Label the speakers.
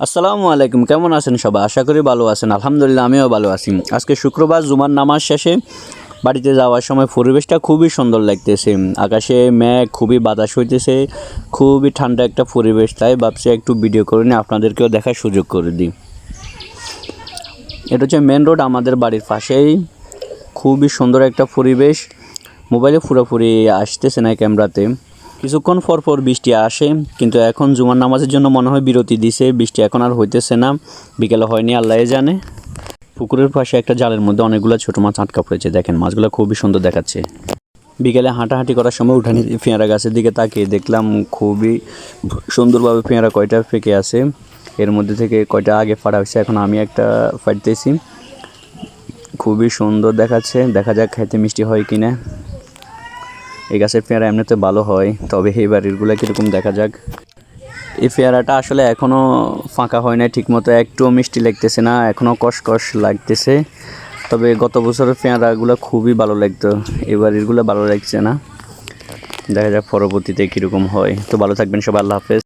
Speaker 1: আসসালামু আলাইকুম, কেমন আছেন সবাই? আশা করি ভালো আছেন। আলহামদুলিল্লাহ, আমিও ভালো আছি। আজকে শুক্রবার, জুমার নামাজ শেষে বাড়িতে যাওয়ার সময় পরিবেশটা খুবই সুন্দর লাগতেছে। আকাশে মেঘ, খুবই বাতাস হইতেছে, খুবই ঠান্ডা একটা পরিবেশ, তাই ভাবছি একটু ভিডিও করে নিয়ে আপনাদেরকেও দেখার সুযোগ করে দিই। এটা হচ্ছে মেন রোড আমাদের বাড়ির পাশেই। খুবই সুন্দর একটা পরিবেশ। মোবাইলে পুরোপুরি আসতেছে না ক্যামেরাতে কিছুক্ষণ পর পর বৃষ্টি আসে, কিন্তু এখন জুমার নামাজের জন্য মনে হয় বিরতি দিছে, বৃষ্টি এখন আর হইতেছে না, বিকেলে হয়নি, আল্লাহ জানে। পুকুরের পাশে একটা জালের মধ্যে অনেকগুলো ছোটো মাছ আটকা পড়েছে, দেখেন মাছগুলো খুবই সুন্দর দেখাচ্ছে। বিকেলে হাঁটাহাঁটি করার সময় উঠানি পেঁয়ারা গাছের দিকে তাকিয়ে দেখলাম খুবই সুন্দরভাবে পেঁয়ারা কয়টা ফেঁকে আছে। এর মধ্যে থেকে কয়টা আগে ফাটা হয়েছে, এখন আমি একটা ফাটতেছি খুবই সুন্দর দেখাচ্ছে, দেখা যাক খাইতে মিষ্টি হয় কি না এই গাছের পেয়ারা এমনিতে ভালো হয়, তবে এই বাড়িরগুলো কীরকম দেখা যাক। এই পেয়ারাটা আসলে এখনও ফাঁকা হয় না ঠিকমতো একটুও মিষ্টি লাগতেছে না এখনও কষকষ লাগতেছে। তবে গত বছরের পেয়ারাগুলো খুবই ভালো লাগতো এবারেরগুলো ভালো লাগছে না। দেখা যাক পরবর্তীতে কীরকম হয়। তো ভালো থাকবেন সবাই, আল্লাহ হাফেজ।